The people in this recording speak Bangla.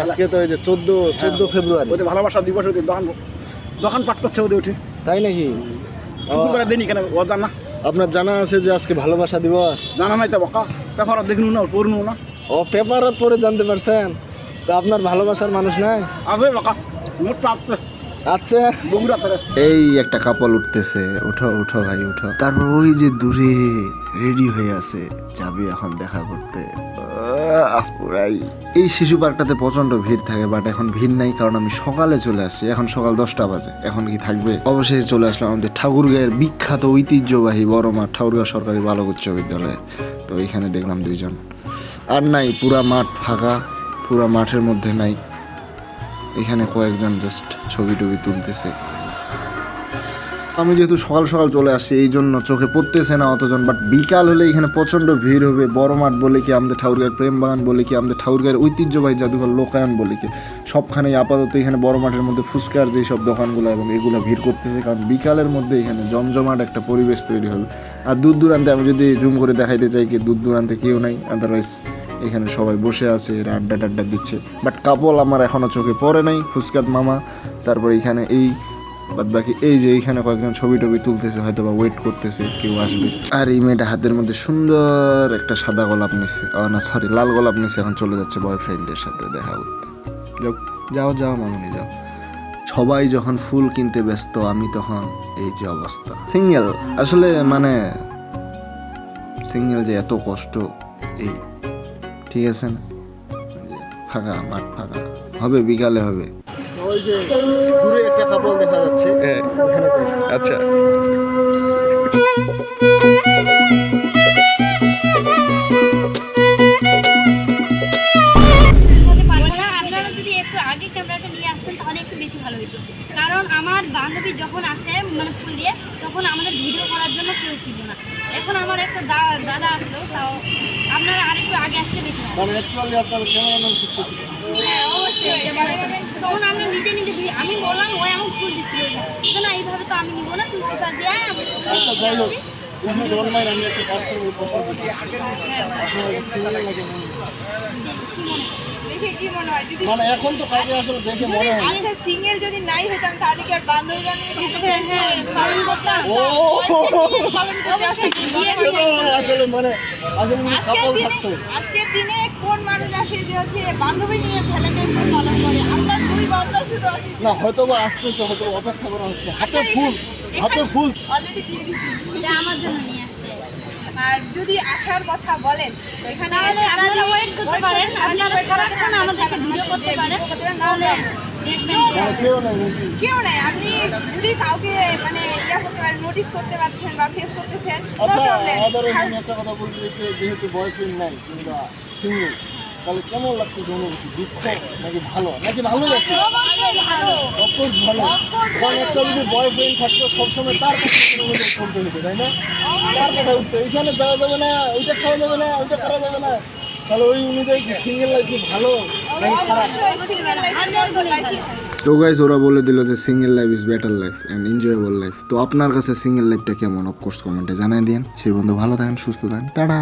আজকে তো ওই যে চোদ্দ চোদ্দ ফেব্রুয়ারি। ওদের ভালোবাসা দিবস ওদের দোকান দোকান পাট করছে ওদের উঠে। তাই নাকি? ও, শুক্রবারে দেনি কেন? ও জানা? আপনার জানা আছে যে আজকে ভালোবাসা দিবস? জানা নাই তো বকা। পেপার দেখুন না পড়ুন না। ও পেপারত পরে জানতে পারছেন? তো আপনার ভালোবাসার মানুষ নাই? আসবে বকা। আসছে আচ্ছা। এই একটা কাপল উঠতেছে। উঠো উঠো ভাই উঠো। তারপর ওই যে দূরে রেডি হয়ে আছে যাবে এখন দেখা করতে। পুরাই এই শিশু পার্কটাতে প্রচণ্ড ভিড় থাকে বাট এখন ভিড় নাই কারণ আমি সকালে চলে আসছি। এখন সকাল দশটা বাজে। এখন কি থাকবে? অবশেষে চলে আসলাম আমাদের ঠাকুরগাঁয়ের বিখ্যাত ঐতিহ্যবাহী বড় মাঠ ঠাকুরগাঁও সরকারি বালক উচ্চ বিদ্যালয়ে। তো এইখানে দেখলাম দুইজন। আর নাই পুরা মাঠ ফাঁকা পুরা মাঠের মধ্যে নাই। এখানে কয়েকজন জাস্ট ছবি টবি তুলতেছে। আমি যেহেতু সকাল সকাল চলে আসছি, এই জন্য চোখে পড়তেছে না অতজন বাট বিকাল হলে এখানে প্রচণ্ড ভিড় হবে। বড় মাঠ বলে কি আমাদের ঠাকুরগাঁয়ের প্রেম বাগান বলে কি আমাদের ঠাকুরগাঁয়ের ঐতিহ্যবাহী জাদুঘর লোকায়ন বলে কি, সবখানেই আপাতত এখানে বড় মাঠের মধ্যে ফুচকার যেই সব দোকানগুলো এবং এগুলো ভিড় করতেছে, কারণ বিকালের মধ্যে এখানে জমজমাট একটা পরিবেশ তৈরি হবে। আর দূর দূরান্তে আমি যদি জুম করে দেখাইতে চাই কি, দূর দূরান্তে কেউ নাই আদারওয়াইজ এখানে সবাই বসে আছে, এরা আড্ডা টাড্ডা দিচ্ছে। বাট কাপল আমার এখনও চোখে পড়ে নাই ফুচকাত মামা। তারপর এখানে এই, বাদ বাকি এই যে এইখানে কয়েকজন ছবি টবি তুলতেছে হয়তো বা ওয়েট করতেছে, কেউ আসবে। আর এই মেয়েটা হাতের মধ্যে সুন্দর একটা সাদা গোলাপ নিছে। না সরি লাল গোলাপ নিছে, এখন চলে যাচ্ছে বয়ফ্রেন্ডের সাথে দেখা করতে। যাও যাও যাও, মামুনি, যাও। সবাই যখন ফুল কিনতে ব্যস্ত, আমি তখন এই যে অবস্থা। সিঙ্গেল আসলে মানে সিঙ্গেল যে এত কষ্ট, এই ঠিক আছে না? ফাঁকা মাঠ ফাঁকা। হবে বিকালে হবে। ওই যে দূরে একটা কাপল দেখা যাচ্ছে। আচ্ছা। না আপনারা যদি একটু আগে ক্যামেরাটা নিয়ে আসতেন তাহলে একটু বেশি ভালো হতো কারণ আমার বান্ধবী যখন আসে মানে ফুল দিয়ে তখন আমাদের ভিডিও করার জন্য কেউ ছিল না। এখন আমার একটা দা- দাদা আসলো তাও আপনারা আরেকটু আগে আসলে বেশি মানে অ্যাকচুয়ালি আপনার ক্যামেরাম্যান খুঁজতেছিল হ্যাঁ অবশ্যই। যাবে। তখন আমরা নিজে নিজে ভিডিও- আমি বললাম ও এমন ফুল দিচ্ছিল। না এইভাবে তো আমি নিবো না তুই কোথা দিয়ে আচ্ছা যাই হোক। আমি একটা মনে হয়? কি মনে হয়? দেখে কি মনে হয় যদি মানে এখন তো কাজে আসলে দেখে মনে হয় আচ্ছা সিঙ্গেল যদি নাই তাহলে কি আর পালন করতাম। ও আসলে মানে আসলে আজকের দিনে কোন মানুষ আসে যে হচ্ছে বান্ধবী নিয়ে ভ্যালেন্টাইন পালন করে না হয়তো বা আসতেছে হয়তো অপেক্ষা করা হচ্ছে। হাতে ফুল হাতে ফুল। অলরেডি দিয়ে দিচ্ছি এটা আমার জন্য নিয়ে আসছে। আর যদি আসার কথা বলেন এখানে তাহলে আপনারা ওয়েট করতে পারেন। আপনারা সারাক্ষণ আমাদেরকে ভিডিও করতে পারেন তাহলে দেখবেন যে কেউ নাই কেউ নাই আপনি যদি কাউকে মানে ইয়া করতে পারেন নোটিস করতে পারছেন বা ফেস করতেছেন আচ্ছা একটা কথা বলতে যেহেতু বয়ফ্রেন্ড নাই কিংবা সিঙ্গেল তাহলে কেমন লাগছে অনুভূতি? দুঃখ নাকি ভালো? নাকি ভালো লাগছে? অফকোর্স ভালো। কারণ একটা যদি বয়ফ্রেন্ড থাকতো সবসময় তার কথা চলতে হতো তাই না? তার কথা উঠতো এইখানে যাওয়া যাবে না ওইটা খাওয়া যাবে না ওইটা করা যাবে না। তাহলে ওই অনুযায়ী কি সিঙ্গেল লাইফ কি ভালো নাকি খারাপ? তো গাইজ ওরা বলে দিল যে single life is better life and enjoyable life তো আপনার কাছে সিঙ্গেল লাইফটা কেমন? অফকোর্স কমেন্টে জানাই দিন সেই বন্ধু ভালো থাকেন সুস্থ থাকেন। টাটা!